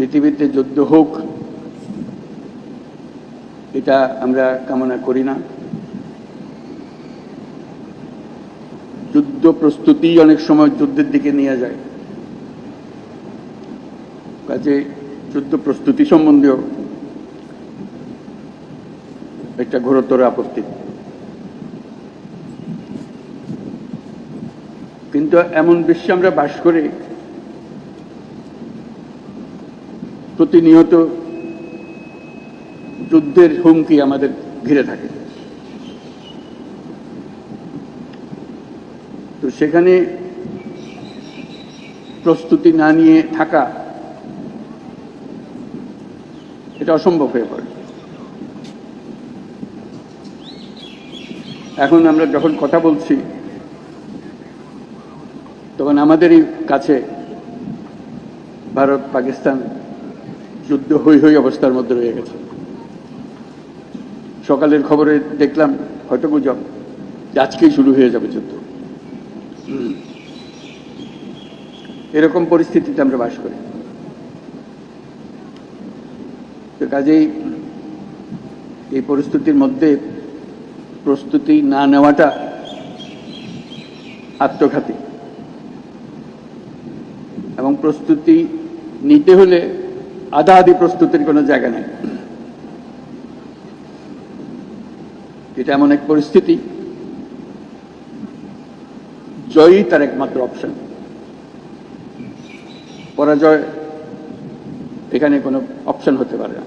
পৃথিবীতে যুদ্ধ হোক, এটা আমরা কামনা করি না। যুদ্ধ প্রস্তুতি অনেক সময় যুদ্ধের দিকে নিয়ে যায়। কাজে যুদ্ধ প্রস্তুতি সম্বন্ধেও একটা ঘোরতর আপত্তি। কিন্তু এমন বিশ্বে আমরা বাস করে প্রতিনিয়ত যুদ্ধের হুমকি আমাদের ঘিরে থাকে। তো সেখানে প্রস্তুতি না নিয়ে থাকা এটা অসম্ভব হয়ে পড়ে। এখন আমরা যখন কথা বলছি, তখন আমাদেরই কাছে ভারত, পাকিস্তান যুদ্ধ হই হই অবস্থার মধ্যে রয়ে গেছে। সকালের খবরে দেখলাম হয়তো গুজব যে আজকেই শুরু হয়ে যাবে যুদ্ধ। এরকম পরিস্থিতিতে আমরা বাস করি। তো কাজেই এই পরিস্থিতির মধ্যে প্রস্তুতি না নেওয়াটা আত্মঘাতী। এবং প্রস্তুতি নিতে হলে আধা আধি প্রস্তুতির কোনো জায়গা নেই। এটা এমন এক পরিস্থিতি জয়ই তার একমাত্র অপশন পরাজয় এখানে কোনো অপশন হতে পারে না।